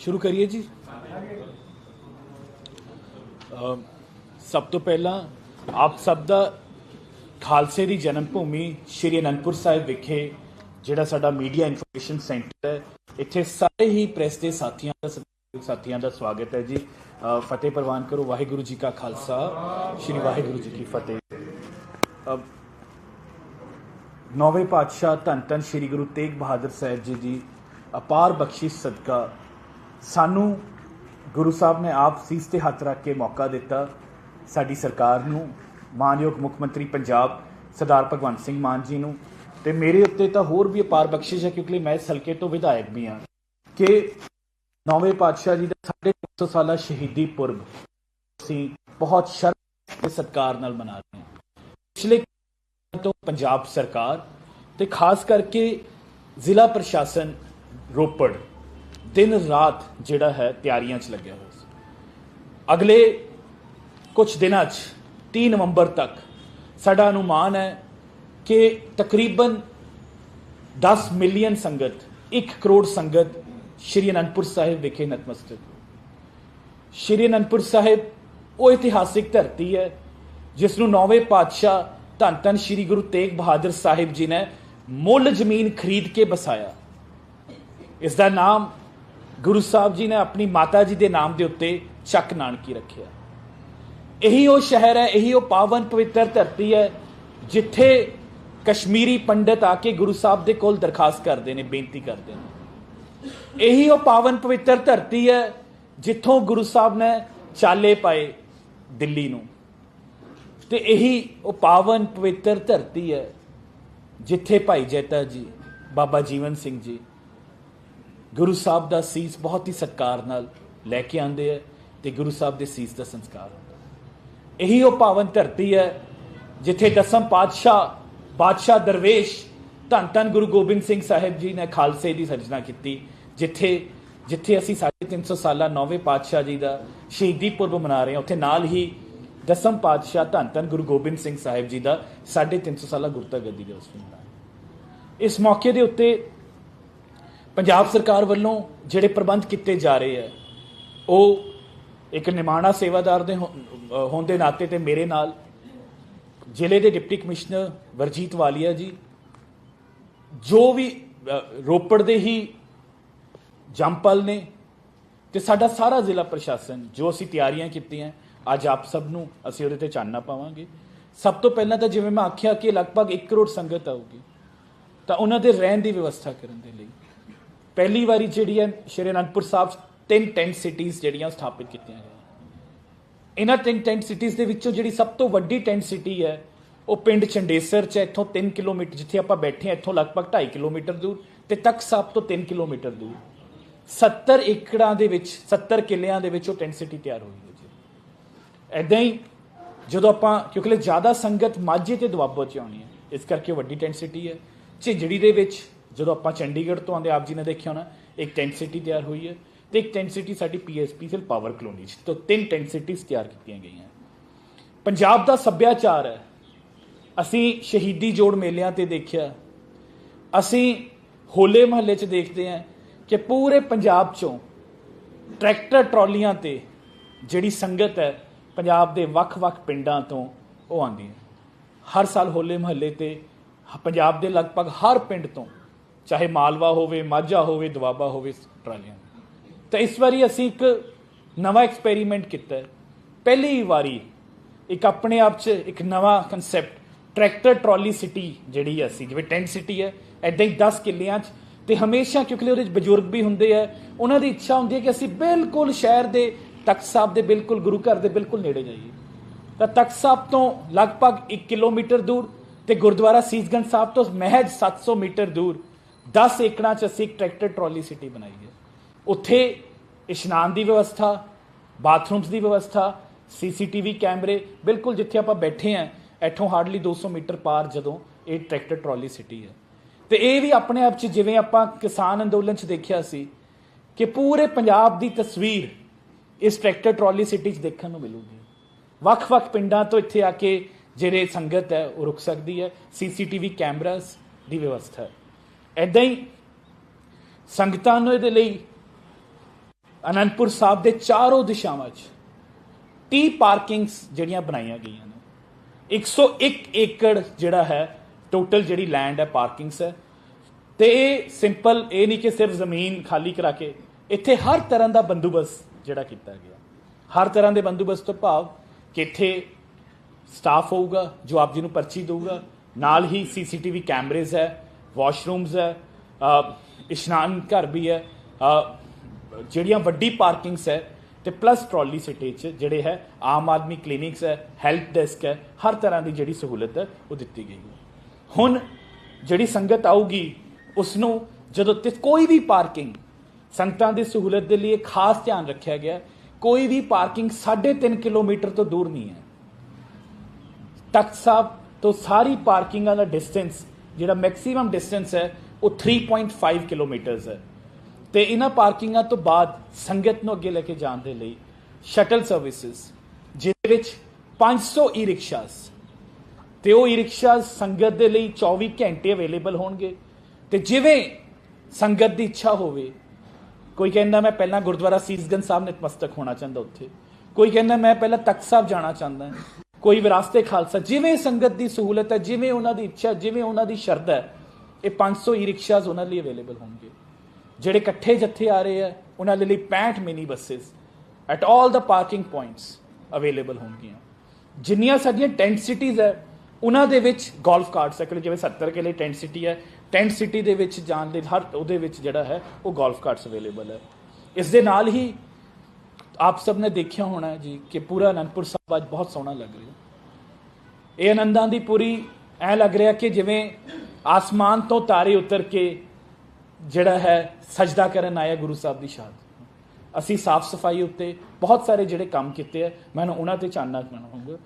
ਸ਼ੁਰੂ ਕਰੀਏ ਜੀ। ਸਭ ਤੋਂ ਪਹਿਲਾਂ ਆਪ ਸਭ ਦਾ ਖਾਲਸੇ ਦੀ ਜਨਮ ਭੂਮੀ ਸ਼੍ਰੀ ਅਨੰਦਪੁਰ ਸਾਹਿਬ ਵਿਖੇ ਜਿਹੜਾ ਸਾਡਾ ਮੀਡੀਆ ਇਨਫੋਰਮੇਸ਼ਨ ਸੈਂਟਰ ਹੈ ਇੱਥੇ ਸਾਰੇ ਹੀ ਪ੍ਰੈਸ ਦੇ ਸਾਥੀਆਂ ਦਾ ਸਾਥੀਆਂ ਦਾ ਸਵਾਗਤ ਹੈ ਜੀ। ਫਤਿਹ ਪ੍ਰਵਾਨ ਕਰੋ ਵਾਹਿਗੁਰੂ ਜੀ ਕਾ ਖਾਲਸਾ ਸ਼੍ਰੀ ਵਾਹਿਗੁਰੂ ਜੀ ਕੀ ਫਤਿਹ। ਅ, ਨੌਵੇਂ ਪਾਤਸ਼ਾਹ ਧੰਨ ਧੰਨ ਸ਼੍ਰੀ ਗੁਰੂ ਤੇਗ ਬਹਾਦਰ ਸਾਹਿਬ ਜੀ ਦੀ ਅਪਾਰ ਬਖਸ਼ਿਸ਼ ਸਦਕਾ ਸਾਨੂੰ ਗੁਰੂ ਸਾਹਿਬ ਨੇ ਆਪ ਸੀਸ ਤੇ ਹੱਥ ਰੱਖ ਕੇ ਮੌਕਾ ਦਿੱਤਾ। ਸਾਡੀ ਸਰਕਾਰ ਨੂੰ, ਮਾਨਯੋਗ ਮੁੱਖ ਮੰਤਰੀ ਪੰਜਾਬ, ਸਰਦਾਰ ਭਗਵੰਤ ਸਿੰਘ ਮਾਨ ਜੀ ਨੂੰ ਤੇ ਮੇਰੇ ਉੱਤੇ ਤਾਂ ਹੋਰ ਵੀ ਅਪਾਰ ਬਖਸ਼ਿਸ਼ ਹੈ ਕਿਉਂਕਿ ਮੈਂ ਇਸ ਹਲਕੇ ਤੋਂ ਵਿਧਾਇਕ ਵੀ ਹਾਂ ਕਿ ਨੌਵੇਂ ਪਾਤਸ਼ਾਹ ਜੀ ਦਾ 350 ਸਾਲਾ ਸ਼ਹੀਦੀ ਪੁਰਬ ਅਸੀਂ ਬਹੁਤ ਸ਼ਰਮ ਤੇ ਸਤਿਕਾਰ ਨਾਲ ਮਨਾ ਰਹੇ ਹਾਂ। ਪਿਛਲੇ ਤੋਂ ਪੰਜਾਬ ਸਰਕਾਰ ਤੇ ਖਾਸ ਕਰਕੇ ਜ਼ਿਲ੍ਹਾ ਪ੍ਰਸ਼ਾਸਨ ਰੋਪੜ ਦਿਨ ਰਾਤ ਜਿਹੜਾ ਹੈ ਤਿਆਰੀਆਂ 'ਚ ਲੱਗਿਆ ਹੋਇਆ ਸੀ। ਅਗਲੇ ਕੁਝ ਦਿਨਾਂ 'ਚ 30 ਨਵੰਬਰ ਤੱਕ ਸਾਡਾ ਅਨੁਮਾਨ ਹੈ ਕਿ ਤਕਰੀਬਨ 10 ਮਿਲੀਅਨ ਸੰਗਤ 1 ਕਰੋੜ ਸੰਗਤ ਸ਼੍ਰੀ ਅਨੰਦਪੁਰ ਸਾਹਿਬ ਵਿਖੇ ਨਤਮਸਤਕ ਸ਼੍ਰੀ ਅਨੰਦਪੁਰ ਸਾਹਿਬ ਉਹ ਇਤਿਹਾਸਿਕ ਧਰਤੀ ਹੈ, ਜਿਸ ਨੂੰ ਨੌਵੇਂ ਪਾਤਸ਼ਾਹ ਧੰਨ ਧੰਨ ਸ਼੍ਰੀ ਗੁਰੂ ਤੇਗ ਬਹਾਦਰ ਸਾਹਿਬ ਜੀ ਨੇ ਮੁੱਲ ਜ਼ਮੀਨ ਖਰੀਦ ਕੇ ਬਸਾਇਆ। ਇਸ ਦਾ ਨਾਮ ਗੁਰੂ ਸਾਹਿਬ ਜੀ ਨੇ ਆਪਣੀ ਮਾਤਾ ਜੀ ਦੇ ਨਾਮ ਦੇ ਉੱਤੇ ਚੱਕ ਨਾਨਕੀ ਰੱਖਿਆ। ਇਹੀ ਉਹ ਸ਼ਹਿਰ ਹੈ, ਇਹੀ ਉਹ ਪਾਵਨ ਪਵਿੱਤਰ ਧਰਤੀ ਹੈ, ਜਿੱਥੇ ਕਸ਼ਮੀਰੀ ਪੰਡਤ ਆ ਕੇ ਗੁਰੂ ਸਾਹਿਬ ਦੇ ਕੋਲ ਦਰਖਾਸਤ ਕਰਦੇ ਨੇ, ਬੇਨਤੀ ਕਰਦੇ ਨੇ। ਇਹੀ ਉਹ ਪਾਵਨ ਪਵਿੱਤਰ ਧਰਤੀ ਹੈ, ਜਿੱਥੋਂ ਗੁਰੂ ਸਾਹਿਬ ਨੇ ਚਾਲੇ ਪਾਏ ਦਿੱਲੀ ਨੂੰ। ਤੇ ਇਹੀ ਉਹ ਪਾਵਨ ਪਵਿੱਤਰ ਧਰਤੀ ਹੈ, ਜਿੱਥੇ ਭਾਈ ਜੈਤਾ ਜੀ, ਬਾਬਾ ਜੀਵਨ ਸਿੰਘ ਜੀ ਗੁਰੂ ਸਾਹਿਬ ਦਾ ਸੀਸ ਬਹੁਤ ਹੀ ਸਤਿਕਾਰ ਨਾਲ ਲੈ ਕੇ ਆਂਦੇ ਆ ਤੇ ਗੁਰੂ ਸਾਹਿਬ ਦੇ ਸੀਸ ਦਾ ਸੰਸਕਾਰ ਹੁੰਦਾ ਇਹੀ ਉਹ ਪਾਵਨ ਧਰਤੀ ਹੈ ਜਿੱਥੇ ਦਸਮ ਪਾਤਸ਼ਾਹ, ਬਾਦਸ਼ਾਹ ਦਰਵੇਸ਼, ਧੰਨ ਧੰਨ ਗੁਰੂ ਗੋਬਿੰਦ ਸਿੰਘ ਸਾਹਿਬ ਜੀ ਨੇ ਖਾਲਸੇ ਦੀ ਸਿਰਜਣਾ ਕੀਤੀ, ਜਿੱਥੇ ਜਿੱਥੇ ਅਸੀਂ 350 ਸਾਲਾ ਨੌਵੇਂ ਪਾਤਸ਼ਾਹ ਜੀ ਦਾ ਸ਼ਹੀਦੀ ਪੁਰਬ ਮਨਾ ਰਹੇ ਹਾਂ, ਉੱਥੇ ਨਾਲ ਹੀ ਦਸਮ ਪਾਤਸ਼ਾਹ ਧੰਨ ਧੰਨ ਗੁਰੂ ਗੋਬਿੰਦ ਸਿੰਘ ਸਾਹਿਬ ਜੀ ਦਾ 350 ਸਾਲਾ ਗੁਰਤਾ ਗੱਦੀ ਦਿਵਸ ਵੀ ਮਨਾ ਰਹੇ ਹਾਂ। ਇਸ ਮੌਕੇ ਦੇ ਉੱਤੇ ਪੰਜਾਬ ਸਰਕਾਰ ਵੱਲੋਂ ਜਿਹੜੇ ਪ੍ਰਬੰਧ ਕੀਤੇ ਜਾ ਰਹੇ ਹੈ ਉਹ ਇੱਕ ਨਿਮਾਣਾ ਸੇਵਾਦਾਰ ਦੇ ਹੋ- ਹੋਣ ਦੇ ਨਾਤੇ ਤੇ ਮੇਰੇ ਨਾਲ ਜ਼ਿਲ੍ਹੇ ਦੇ ਡਿਪਟੀ ਕਮਿਸ਼ਨਰ ਵਰਜੀਤ ਵਾਲੀਆ ਜੀ, ਜੋ ਵੀ ਰੋਪੜ ਦੇ ਹੀ ਜੰਪਲ ਨੇ ਤੇ ਸਾਡਾ ਸਾਰਾ ਜ਼ਿਲ੍ਹਾ ਪ੍ਰਸ਼ਾਸਨ, ਜੋ ਅਸੀਂ ਤਿਆਰੀਆਂ ਕੀਤੀਆਂ, ਅੱਜ ਆਪ ਸਭ ਨੂੰ ਅਸੀਂ ਉਹਦੇ ਤੇ ਚਾਨਣਾ ਪਾਵਾਂਗੇ। ਸਭ ਤੋਂ ਪਹਿਲਾਂ ਤਾਂ ਜਿਵੇਂ ਮੈਂ ਆਖਿਆ ਕਿ ਲਗਭਗ 1 ਕਰੋੜ ਸੰਗਤ ਆਊਗੀ, ਤਾਂ ਉਹਨਾਂ ਦੇ ਰਹਿਣ ਦੀ ਵਿਵਸਥਾ ਕਰਨ ਦੇ ਲਈ। ਪਹਿਲੀ ਵਾਰੀ ਜਿਹੜੀ ਹੈ ਸ਼੍ਰੀ ਅਨੰਦਪੁਰ ਸਾਹਿਬ ਤਿੰਨ ਟੈਂਟ ਸਿਟੀਜ਼ ਜਿਹੜੀਆਂ ਸਥਾਪਿਤ ਕੀਤੀਆਂ ਗਈਆਂ। ਇਹਨਾਂ ਤਿੰਨ ਟੈਂਟ ਸਿਟੀਜ਼ ਦੇ ਵਿੱਚੋਂ ਜਿਹੜੀ ਸਭ ਤੋਂ ਵੱਡੀ ਟੈਂਟ ਸਿਟੀ ਹੈ, ਉਹ ਪਿੰਡ ਚੰਡੇਸਰ 'ਚ ਇੱਥੋਂ 3 ਕਿਲੋਮੀਟਰ, ਜਿੱਥੇ ਆਪਾਂ ਬੈਠੇ ਹਾਂ, ਇੱਥੋਂ ਲਗਭਗ 2.5 ਕਿਲੋਮੀਟਰ ਦੂਰ ਤੇ ਤਖਤ ਸਾਹਿਬ ਤੋਂ 3 ਕਿਲੋਮੀਟਰ ਦੂਰ। 70 ਏਕੜਾਂ ਦੇ ਵਿੱਚ 70 ਕਿੱਲਿਆਂ ਦੇ ਵਿੱਚ ਉਹ ਟੈਂਟ ਸਿਟੀ ਤਿਆਰ ਹੋਈ ਹੈ ਜੀ। ਐਦਾਂ ਹੀ ਜਦੋਂ ਆਪਾਂ, ਕਿਉਂਕਿ ਜ਼ਿਆਦਾ ਸੰਗਤ ਮਾਝੇ ਤੇ ਦੁਆਬਾ ਚ ਆਉਣੀ ਹੈ, ਇਸ ਕਰਕੇ ਵੱਡੀ ਟੈਂਟ ਸਿਟੀ ਹੈ। ਝਿੰਜੜੀ ਦੇ ਵਿੱਚ ਜਦੋਂ ਆਪਾਂ ਚੰਡੀਗੜ੍ਹ ਤੋਂ ਆਂਦੇ ਆਪ ਜੀ ਨੇ ਦੇਖਿਆ ਹੋਣਾ, ਇੱਕ ਟੈਂਟ ਸਿਟੀ ਤਿਆਰ ਹੋਈ ਹੈ ਤੇ ਇੱਕ ਟੈਂਟ ਸਿਟੀ ਸਾਡੀ ਪੀਐਸਪੀਸੀਐਲ ਪਾਵਰ ਕਲੋਨੀ ਚ, ਤੋਂ ਤਿੰਨ ਟੈਂਟ ਸਿਟੀਜ਼ ਤਿਆਰ ਕੀਤੀਆਂ ਗਈਆਂ। ਪੰਜਾਬ ਦਾ ਸੱਭਿਆਚਾਰ ਹੈ। ਅਸੀਂ ਸ਼ਹੀਦੀ ਜੋੜ ਮੇਲਿਆਂ ਤੇ ਦੇਖਿਆ। ਅਸੀਂ ਹੋਲੇ ਮਹੱਲੇ 'ਚ ਦੇਖਦੇ ਹਾਂ ਕਿ ਪੂਰੇ ਪੰਜਾਬ 'ਚੋਂ ਟਰੈਕਟਰ ਟਰਾਲੀਆਂ ਤੇ ਜਿਹੜੀ ਸੰਗਤ ਹੈ, ਪੰਜਾਬ ਦੇ ਵੱਖ-ਵੱਖ ਪਿੰਡਾਂ ਤੋਂ ਉਹ ਆਉਂਦੀ ਹੈ। ਹਰ ਸਾਲ ਹੋਲੇ ਮਹੱਲੇ ਤੇ ਹ- ਪੰਜਾਬ ਦੇ ਲਗਭਗ ਹਰ ਪਿੰਡ ਤੋਂ ਚਾਹੇ ਮਾਲਵਾ ਹੋਵੇ, ਮਾਝਾ ਹੋਵੇ, ਦੁਆਬਾ ਹੋਵੇ ਟਰਾਲੀਆਂ ਤਾਂ ਇਸ ਵਾਰੀ ਅਸੀਂ ਇੱਕ ਨਵਾਂ ਐਕਸਪੈਰੀਮੈਂਟ ਕੀਤਾ ਪਹਿਲੀ ਵਾਰੀ ਇੱਕ ਆਪਣੇ ਆਪ 'ਚ ਇੱਕ ਨਵਾਂ ਕਨਸੈਪਟ ਟਰੈਕਟਰ ਟਰਾਲੀ ਸਿਟੀ ਜਿਹੜੀ ਹੈ ਅਸੀਂ, ਜਿਵੇਂ ਟੈਂਟ ਸਿਟੀ ਹੈ ਐਦਾਂ ਹੀ 10 ਕਿੱਲਿਆਂ 'ਚ। ਤੇ ਹਮੇਸ਼ਾ ਕਿਉਂਕਿ ਉਹਦੇ ਵਿੱਚ ਬਜ਼ੁਰਗ ਵੀ ਹੁੰਦੇ ਆ, ਉਹਨਾਂ ਦੀ ਇੱਛਾ ਹੁੰਦੀ ਹੈ ਕਿ ਅਸੀਂ ਬਿਲਕੁਲ ਸ਼ਹਿਰ ਦੇ ਤਖਤ ਸਾਹਿਬ ਦੇ ਬਿਲਕੁਲ ਗੁਰੂ ਘਰ ਦੇ ਬਿਲਕੁਲ ਨੇੜੇ ਜਾਈਏ। ਤਾਂ ਤਖਤ ਸਾਹਿਬ ਤੋਂ ਲਗਭਗ 1 ਕਿਲੋਮੀਟਰ ਦੂਰ ਤੇ ਗੁਰਦੁਆਰਾ ਸੀਸਗੰਜ ਸਾਹਿਬ ਤੋਂ ਮਹਿਜ 700 ਮੀਟਰ ਦੂਰ 10 ਏਕੜਾਂ 'ਚ ਅਸੀਂ ਇੱਕ ਟਰੈਕਟਰ ਟਰਾਲੀ ਸਿਟੀ ਬਣਾਈ ਹੈ। ਉੱਥੇ ਇਸ਼ਨਾਨ ਦੀ ਵਿਵਸਥਾ ਬਾਥਰੂਮਸ ਦੀ ਵਿਵਸਥਾ ਸੀਸੀਟੀਵੀ ਕੈਮਰੇ, ਬਿਲਕੁਲ ਜਿੱਥੇ ਆਪਾਂ ਬੈਠੇ ਆਂ ਇੱਥੋਂ ਹਾਰਡਲੀ 200 ਮੀਟਰ ਪਾਰ ਜਦੋਂ ਇਹ ਟਰੈਕਟਰ ਟਰਾਲੀ ਸਿਟੀ ਹੈ। ਤੇ ਇਹ ਵੀ ਆਪਣੇ ਆਪ 'ਚ ਜਿਵੇਂ ਆਪਾਂ ਕਿਸਾਨ ਅੰਦੋਲਨ 'ਚ ਦੇਖਿਆ ਸੀ ਕਿ ਪੂਰੇ ਪੰਜਾਬ ਦੀ ਤਸਵੀਰ ਇਸ ਟਰੈਕਟਰ ਟਰਾਲੀ ਸਿਟੀ 'ਚ ਦੇਖਣ ਨੂੰ ਮਿਲੂਗੀ। ਵੱਖ-ਵੱਖ ਪਿੰਡਾਂ ਤੋਂ ਇੱਥੇ ਆ ਕੇ ਜਿਹੜੇ ਸੰਗਤ ਹੈ, ਉਹ ਰੁਕ ਸਕਦੀ ਹੈ। ਸੀਸੀਟੀਵੀ ਕੈਮਰਾਸ ਦੀ ਵਿਵਸਥਾ ਹੈ। ਐਦਾਂ ਹੀ ਸੰਗਤਾਂ ਨੂੰ ਇਹਦੇ ਲਈ ਅਨੰਦਪੁਰ ਸਾਹਿਬ ਦੇ ਚਾਰੋਂ ਦਿਸ਼ਾਵਾਂ 'ਚ 30 ਪਾਰਕਿੰਗਸ ਜਿਹੜੀਆਂ ਬਣਾਈਆਂ ਗਈਆਂ ਨੇ। 101 ਏਕੜ ਜਿਹੜਾ ਹੈ ਟੋਟਲ ਜਿਹੜੀ ਲੈਂਡ ਹੈ, ਪਾਰਕਿੰਗਸ ਹੈ। ਤੇ ਇਹ ਸਿੰਪਲ ਇਹ ਨਹੀਂ ਕਿ ਸਿਰਫ ਜ਼ਮੀਨ ਖਾਲੀ ਕਰਾ ਕੇ ਇੱਥੇ ਹਰ ਤਰ੍ਹਾਂ ਦਾ ਬੰਦੋਬਸਤ ਜਿਹੜਾ ਕੀਤਾ ਗਿਆ। ਹਰ ਤਰ੍ਹਾਂ ਦੇ ਬੰਦੋਬਸਤ ਤੋਂ ਭਾਵ ਕਿ ਇੱਥੇ ਸਟਾਫ ਹੋਊਗਾ, ਜੋ ਆਪ ਜੀ ਨੂੰ ਪਰਚੀ ਦੇਊਗਾ। ਨਾਲ ਹੀ ਸੀਸੀਟੀਵੀ ਕੈਮਰੇਜ਼ ਹੈ। ਵਾਸ਼ਰੂਮਸ ਹੈ ਇਸ਼ਨਾਨ ਘਰ ਵੀ ਹੈ ਜਿਹੜੀਆਂ ਵੱਡੀ ਪਾਰਕਿੰਗਸ ਹੈ ਤੇ ਪਲੱਸ ਟਰਾਲੀ ਸਿਟੀ ਚ ਜਿਹੜੇ ਹੈ, ਆਮ ਆਦਮੀ ਕਲੀਨਿਕਸ ਹੈ ਹੈਲਪ ਡੈਸਕ ਹੈ, ਹਰ ਤਰ੍ਹਾਂ ਦੀ ਜਿਹੜੀ ਸਹੂਲਤ ਹੈ, ਉਹ ਦਿੱਤੀ ਗਈ ਹੈ। ਹੁਣ ਜਿਹੜੀ ਸੰਗਤ ਆਊਗੀ ਉਸ ਨੂੰ ਜਦੋਂ ਤੇ ਕੋਈ ਵੀ ਪਾਰਕਿੰਗ ਸੰਗਤਾਂ ਦੀ ਸਹੂਲਤ ਦੇ ਲਈ ਖਾਸ ਧਿਆਨ ਰੱਖਿਆ ਗਿਆ, ਕੋਈ ਵੀ ਪਾਰਕਿੰਗ 3.5 ਕਿਲੋਮੀਟਰ ਤੋਂ ਦੂਰ ਨਹੀਂ ਹੈ। ਤਖਤ ਸਾਹਿਬ ਤੋਂ ਸਾਰੀ ਪਾਰਕਿੰਗਾਂ ਦਾ ਡਿਸਟੈਂਸ ਜਿਹੜਾ ਮੈਕਸਿਮਮ ਡਿਸਟੈਂਸ ਹੈ, ਉਹ 3.5 ਕਿਲੋਮੀਟਰਸ ਹੈ। ਤੇ ਇਹਨਾਂ ਪਾਰਕਿੰਗਾਂ ਤੋਂ ਬਾਅਦ ਸੰਗਤ ਨੂੰ ਅੱਗੇ ਲੈ ਕੇ ਜਾਣ ਦੇ ਲਈ ਸ਼ਟਲ ਸਰਵਿਸਿਜ਼ ਜਿਹਦੇ ਵਿੱਚ 500 ਈ ਰਿਕਸ਼ਾਸ ਤੇ ਉਹ ਈ ਰਿਕਸ਼ਾਸ ਸੰਗਤ ਦੇ ਲਈ 24 ਘੰਟੇ ਅਵੇਲੇਬਲ ਹੋਣਗੇ। ਤੇ ਜਿਵੇਂ ਸੰਗਤ ਦੀ ਇੱਛਾ ਹੋਵੇ, ਕੋਈ ਕਹਿੰਦਾ, ਮੈਂ ਪਹਿਲਾਂ ਗੁਰਦੁਆਰਾ ਸੀਸਗੰਜ ਸਾਹਿਬ ਨਤਮਸਤਕ ਹੋਣਾ ਚਾਹੁੰਦਾ ਉੱਥੇ। ਕੋਈ ਕਹਿੰਦਾ, ਮੈਂ ਪਹਿਲਾਂ ਤਖਤ ਸਾਹਿਬ ਜਾਣਾ ਚਾਹੁੰਦਾ। ਕੋਈ ਵਿਰਾਸਤੇ ਖਾਲਸਾ। ਜਿਵੇਂ ਸੰਗਤ ਦੀ ਸਹੂਲਤ ਹੈ, ਜਿਵੇਂ ਉਹਨਾਂ ਦੀ ਇੱਛਾ, ਜਿਵੇਂ ਉਹਨਾਂ ਦੀ ਸ਼ਰਧਾ ਹੈ, ਇਹ 500 ਈ ਰਿਕਸ਼ਾਸ ਉਹਨਾਂ ਲਈ ਅਵੇਲੇਬਲ ਹੋਣਗੇ। ਜਿਹੜੇ ਇਕੱਠੇ ਜੱਥੇ ਆ ਰਹੇ ਆ, ਉਹਨਾਂ ਦੇ ਲਈ 65 mini buses at all the parking points available ਹੋਣਗੀਆਂ। ਜਿੰਨੀਆਂ ਸਾਡੀਆਂ ਟੈਂਟ ਸਿਟੀਜ਼ ਹੈ, ਉਹਨਾਂ ਦੇ ਵਿੱਚ ਗੋਲਫ ਕਾਰਟਸ ਹੈ ਕਿ ਜਿਵੇਂ 70 ਲਈ ਟੈਂਟ ਸਿਟੀ ਹੈ ਟੈਂਟ ਸਿਟੀ ਦੇ ਵਿੱਚ ਜਾਣ ਦੇ, ਹਰ ਉਹਦੇ ਵਿੱਚ ਜਿਹੜਾ ਹੈ, ਉਹ ਗੋਲਫ ਕਾਰਟਸ ਅਵੇਲੇਬਲ ਹੈ। ਇਸ ਦੇ ਨਾਲ ਹੀ ਆਪ ਸਭ ਨੇ ਦੇਖਿਆ ਹੋਣਾ ਜੀ ਕਿ ਪੂਰਾ ਅਨੰਦਪੁਰ ਸਾਹਿਬ ਅੱਜ ਬਹੁਤ ਸੋਹਣਾ ਲੱਗ ਰਿਹਾ। ਇਹ ਆਨੰਦਾਂ ਦੀ ਪੂਰੀ ਐ ਲੱਗ ਰਿਹਾ ਕਿ ਜਿਵੇਂ ਆਸਮਾਨ ਤੋਂ ਤਾਰੇ ਉਤਰ ਕੇ ਜਿਹੜਾ ਹੈ ਸਜਦਾ ਕਰਨ ਆਇਆ ਗੁਰੂ ਸਾਹਿਬ ਦੀ ਸ਼ਾਦ ਅਸੀਂ ਸਾਫ਼ ਸਫ਼ਾਈ ਉੱਤੇ ਬਹੁਤ ਸਾਰੇ ਜਿਹੜੇ ਕੰਮ ਕੀਤੇ ਆ, ਮੈਂ ਉਹਨਾਂ ਤੇ ਚਾਨਣਾ ਚਾਹਾਂਗਾ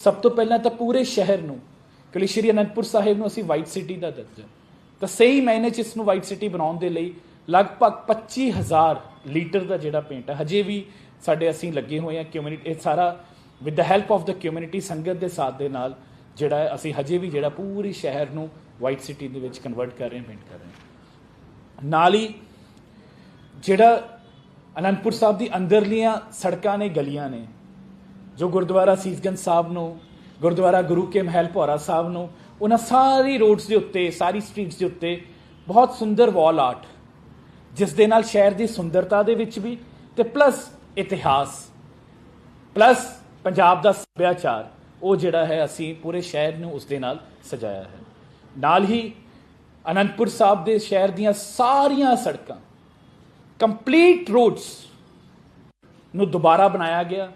ਸਭ ਤੋਂ ਪਹਿਲਾਂ ਤਾਂ ਪੂਰੇ ਸ਼ਹਿਰ ਨੂੰ ਕਿਉਂਕਿ ਸ਼੍ਰੀ ਅਨੰਦਪੁਰ ਸਾਹਿਬ ਨੂੰ ਅਸੀਂ ਵਾਈਟ ਸਿਟੀ ਦਾ ਦਰਜਾ ਤਾਂ ਸਹੀ ਮਾਇਨੇ ਚ ਇਸ ਨੂੰ ਵਾਈਟ ਸਿਟੀ ਬਣਾਉਣ ਦੇ ਲਈ ਲਗਭਗ 25000 ਲੀਟਰ ਦਾ ਜਿਹੜਾ ਪੇਂਟ ਹੈ ਹਜੇ ਵੀ ਸਾਡੇ ਅਸੀਂ ਲੱਗੇ ਹੋਏ ਆ ਕਮਿਊਨਿਟੀ ਇਹ ਸਾਰਾ with the help of the community ਸੰਗਤ ਦੇ ਸਾਥ ਦੇ ਨਾਲ ਜਿਹੜਾ ਅਸੀਂ ਹਜੇ ਵੀ ਜਿਹੜਾ ਪੂਰੀ ਸ਼ਹਿਰ ਨੂੰ ਵਾਈਟ ਸਿਟੀ ਦੇ ਵਿੱਚ ਕਨਵਰਟ ਕਰ ਰਹੇ ਹਾਂ ਪੇਂਟ ਕਰ ਰਹੇ ਹਾਂ। ਨਾਲ ਹੀ ਜਿਹੜਾ ਅਨੰਦਪੁਰ ਸਾਹਿਬ ਦੀ ਅੰਦਰਲੀਆਂ ਸੜਕਾਂ ਨੇ, ਗਲੀਆਂ ਨੇ, ਜੋ ਗੁਰਦੁਆਰਾ ਸੀਸਗੰਜ ਸਾਹਿਬ ਨੂੰ, ਗੁਰਦੁਆਰਾ ਗੁਰੂ ਕੇ ਮਹਿਲ ਭੋਰਾ ਸਾਹਿਬ ਨੂੰ, ਉਹਨਾਂ ਸਾਰੀ ਰੋਡਸ ਦੇ ਉੱਤੇ, ਸਾਰੀ ਸਟਰੀਟਸ ਦੇ ਉੱਤੇ ਬਹੁਤ ਸੁੰਦਰ ਵਾਲ ਆਰਟ ਜਿਸ ਦੇ ਨਾਲ ਸ਼ਹਿਰ ਦੀ ਸੁੰਦਰਤਾ ਦੇ ਵਿੱਚ ਵੀ ਤੇ ਪਲੱਸ ਇਤਿਹਾਸ ਪਲੱਸ ਪੰਜਾਬ ਦਾ ਸੱਭਿਆਚਾਰ, ਉਹ ਜਿਹੜਾ ਹੈ ਅਸੀਂ ਪੂਰੇ ਸ਼ਹਿਰ ਨੂੰ ਉਸ ਦੇ ਨਾਲ ਸਜਾਇਆ ਹੈ। ਨਾਲ ਹੀ ਅਨੰਦਪੁਰ ਸਾਹਿਬ ਦੇ ਸ਼ਹਿਰ ਦੀਆਂ ਸਾਰੀਆਂ ਸੜਕਾਂ ਕੰਪਲੀਟ ਰੋਡਸ ਨੂੰ ਦੁਬਾਰਾ ਬਣਾਇਆ ਗਿਆ।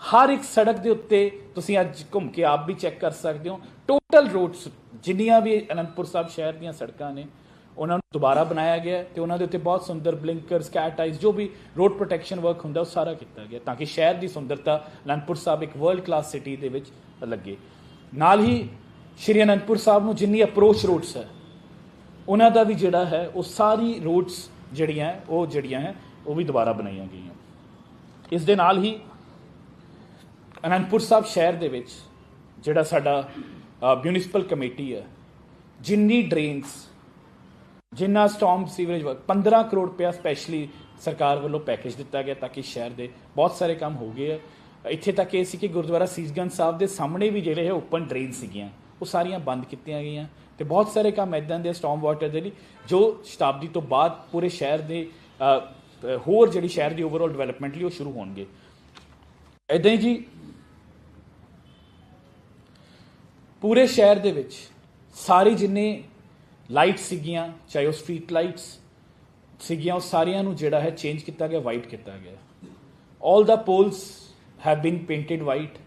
ਹਰ ਇੱਕ ਸੜਕ ਦੇ ਉੱਤੇ ਤੁਸੀਂ ਅੱਜ ਘੁੰਮ ਕੇ ਆਪ ਵੀ ਚੈੱਕ ਕਰ ਸਕਦੇ ਹੋ। ਟੋਟਲ ਰੋਡਸ ਜਿੰਨੀਆਂ ਵੀ ਅਨੰਦਪੁਰ ਸਾਹਿਬ ਸ਼ਹਿਰ ਦੀਆਂ ਸੜਕਾਂ ਨੇ ਉਹਨਾਂ ਨੂੰ ਦੁਬਾਰਾ ਬਣਾਇਆ ਗਿਆ ਹੈ ਤੇ ਉਹਨਾਂ ਦੇ ਉੱਤੇ ਬਹੁਤ ਸੁੰਦਰ ਬਲਿੰਕਰਸ ਕੈਟ ਆਈਜ਼ ਜੋ ਵੀ ਰੋਡ ਪ੍ਰੋਟੈਕਸ਼ਨ ਵਰਕ ਹੁੰਦਾ ਉਹ ਸਾਰਾ ਕੀਤਾ ਗਿਆ ਤਾਂ ਕਿ ਸ਼ਹਿਰ ਦੀ ਸੁੰਦਰਤਾ ਅਨੰਦਪੁਰ ਸਾਹਿਬ ਇੱਕ ਵਰਲਡ ਕਲਾਸ ਸਿਟੀ ਦੇ ਵਿੱਚ ਲੱਗੇ। ਨਾਲ ਹੀ ਸ਼੍ਰੀ ਅਨੰਦਪੁਰ ਸਾਹਿਬ ਨੂੰ ਜਿੰਨੀ ਅਪਰੋਚ ਰੋਡਸ ਹੈ, ਉਹਨਾਂ ਦਾ ਵੀ ਜਿਹੜਾ ਹੈ, ਉਹ ਸਾਰੀ ਰੋਡਸ ਜਿਹੜੀਆਂ ਉਹ ਜਿਹੜੀਆਂ ਹੈ, ਉਹ ਵੀ ਦੁਬਾਰਾ ਬਣਾਈਆਂ ਗਈਆਂ। ਇਸ ਦੇ ਨਾਲ ਹੀ ਅਨੰਦਪੁਰ ਸਾਹਿਬ ਸ਼ਹਿਰ ਦੇ ਵਿੱਚ ਜਿਹੜਾ ਸਾਡਾ ਮਿਊਨਿਸਪਲ ਕਮੇਟੀ ਹੈ, ਜਿੰਨੀ ਡਰੇਨਸ ਜਿੰਨਾ ਸਟਾਰਮ ਸੀਵਰੇਜ ਵਰਕ 15 ਕਰੋੜ ਰੁਪਇਆ ਸਪੈਸ਼ਲੀ ਸਰਕਾਰ ਵੱਲੋਂ ਪੈਕੇਜ ਦਿੱਤਾ ਗਿਆ ਤਾਂ ਕਿ ਸ਼ਹਿਰ ਦੇ ਬਹੁਤ ਸਾਰੇ ਕੰਮ ਹੋ ਗਏ ਆ। ਇੱਥੇ ਤੱਕ ਇਹ ਸੀ ਕਿ ਗੁਰਦੁਆਰਾ ਸੀਸਗੰਜ ਸਾਹਿਬ ਦੇ ਸਾਹਮਣੇ ਵੀ ਜਿਹੜੇ ਹੈ ਓਪਨ ਡਰੇਨ ਸੀਗੀਆਂ, ਉਹ ਸਾਰੀਆਂ ਬੰਦ ਕੀਤੀਆਂ ਗਈਆਂ ਤੇ ਬਹੁਤ ਸਾਰੇ ਕੰਮ ਇਦਾਂ ਦੇ ਸਟਾਰਮ ਵਾਟਰ ਦੇ ਲਈ, ਜੋ ਸ਼ਤਾਬਦੀ ਤੋਂ ਬਾਅਦ ਪੂਰੇ ਸ਼ਹਿਰ ਦੇ ਹੋਰ ਜਿਹੜੀ ਸ਼ਹਿਰ ਦੀ ਓਵਰਆਲ ਡਿਵੈਲਪਮੈਂਟ ਲਈ ਉਹ ਸ਼ੁਰੂ ਹੋਣਗੇ। ਇਦਾਂ ਹੀ ਜੀ, ਪੂਰੇ ਸ਼ਹਿਰ ਦੇ ਵਿੱਚ ਸਾਰੇ ਜਿੰਨੇ ਲਾਈਟਸ ਸੀਗੀਆਂ, ਚਾਹੇ ਉਹ ਸਟਰੀਟ ਲਾਈਟਸ ਸੀਗੀਆਂ, ਉਹ ਸਾਰੀਆਂ ਨੂੰ ਜਿਹੜਾ ਹੈ ਚੇਂਜ ਕੀਤਾ ਗਿਆ ਵਾਈਟ ਕੀਤਾ ਗਿਆ। All the poles have been painted white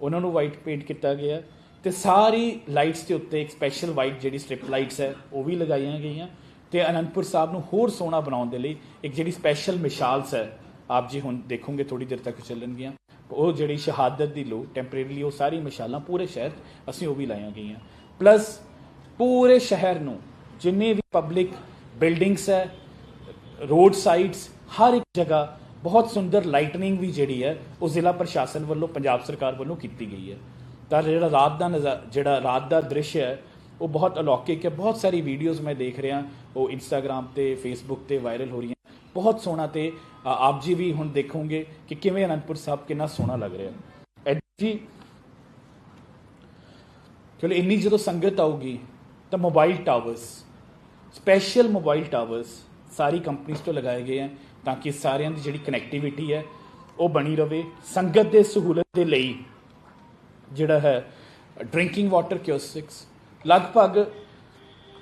ਉਹਨਾਂ ਨੂੰ ਵਾਈਟ ਪੇਂਟ ਕੀਤਾ ਗਿਆ। ਤੇ ਸਾਰੀ ਲਾਈਟਸ ਦੇ ਉੱਤੇ ਇੱਕ ਸਪੈਸ਼ਲ ਵਾਈਟ ਜਿਹੜੀ ਸਟ੍ਰਿਪ ਲਾਈਟਸ ਹੈ, ਉਹ ਵੀ ਲਗਾਈਆਂ ਗਈਆਂ। ਤੇ ਅਨੰਦਪੁਰ ਸਾਹਿਬ ਨੂੰ ਹੋਰ ਸੋਹਣਾ ਬਣਾਉਣ ਦੇ ਲਈ ਇੱਕ ਜਿਹੜੀ ਸਪੈਸ਼ਲ ਮਿਸਾਲਸ ਹੈ, ਆਪ ਜੀ ਹੁਣ ਦੇਖੋਗੇ ਥੋੜੀ ਦੇਰ ਤੱਕ ਚੱਲਣਗੀਆਂ। ਉਹ ਜਿਹੜੀ ਸ਼ਹਾਦਤ ਦੀ ਲੋ ਟੈਂਪਰੇਰੀਲੀ ਉਹ ਸਾਰੀ ਮਿਸਾਲਾਂ ਪੂਰੇ ਸ਼ਹਿਰ, ਅਸੀਂ ਉਹ ਵੀ ਲਾਈਆਂ ਗਈਆਂ। ਪਲੱਸ ਪੂਰੇ ਸ਼ਹਿਰ ਨੂੰ ਜਿੰਨੇ ਵੀ ਪਬਲਿਕ ਬਿਲਡਿੰਗਸ ਹੈ ਰੋਡ ਸਾਈਡਸ ਹਰ ਇੱਕ ਜਗ੍ਹਾ ਬਹੁਤ ਸੁੰਦਰ ਲਾਈਟਨਿੰਗ ਵੀ ਜਿਹੜੀ ਹੈ, ਉਹ ਜ਼ਿਲ੍ਹਾ ਪ੍ਰਸ਼ਾਸਨ ਵੱਲੋਂ, ਪੰਜਾਬ ਸਰਕਾਰ ਵੱਲੋਂ ਕੀਤੀ ਗਈ ਹੈ। ਤਾਂ ਜਿਹੜਾ ਰਾਤ ਦਾ ਨਜ਼ਾ, ਜਿਹੜਾ ਰਾਤ ਦਾ ਦ੍ਰਿਸ਼ ਹੈ, ਉਹ ਬਹੁਤ ਅਲੌਕਿਕ ਹੈ। ਬਹੁਤ ਸਾਰੀ ਵੀਡੀਓਜ਼ ਮੈਂ ਦੇਖ ਰਿਹਾ, ਉਹ ਇੰਸਟਾਗ੍ਰam ਤੇ ਫੇਸਬੁੱਕ ਤੇ ਵਾਇਰਲ ਹੋ ਰਹੀਆਂ। ਬਹੁਤ ਸੋਹਣਾ ਤੇ ਆਪ ਜੀ ਵੀ ਹੁਣ ਦੇਖੋਗੇ ਕਿ ਕਿਵੇਂ ਅਨੰਦਪੁਰ ਸਾਹਿਬ ਕਿੰਨਾ ਸੋਹਣਾ ਲੱਗ ਰਿਹਾ ਹੈ। ਜੀ, ਚਲੋ ਇੰਨੀ ਜਦੋਂ ਸੰਗਤ ਆਊਗੀ ਤਾਂ mobile towers special mobile towers ਸਾਰੀ ਕੰਪਨੀਆਂ ਤੋਂ ਲਗਾਏ ਗਏ ਹਨ ਤਾਂ ਕਿ ਸਾਰਿਆਂ ਦੀ ਜਿਹੜੀ ਕਨੈਕਟੀਵਿਟੀ ਹੈ ਉਹ ਬਣੀ ਰਵੇ, ਸੰਗਤ ਦੇ ਸਹੂਲਤ ਦੇ ਲਈ ਜਿਹੜਾ ਹੈ ਡਰਿੰਕਿੰਗ ਵਾਟਰ ਕਿਓਸਿਕਸ ਲਗਭਗ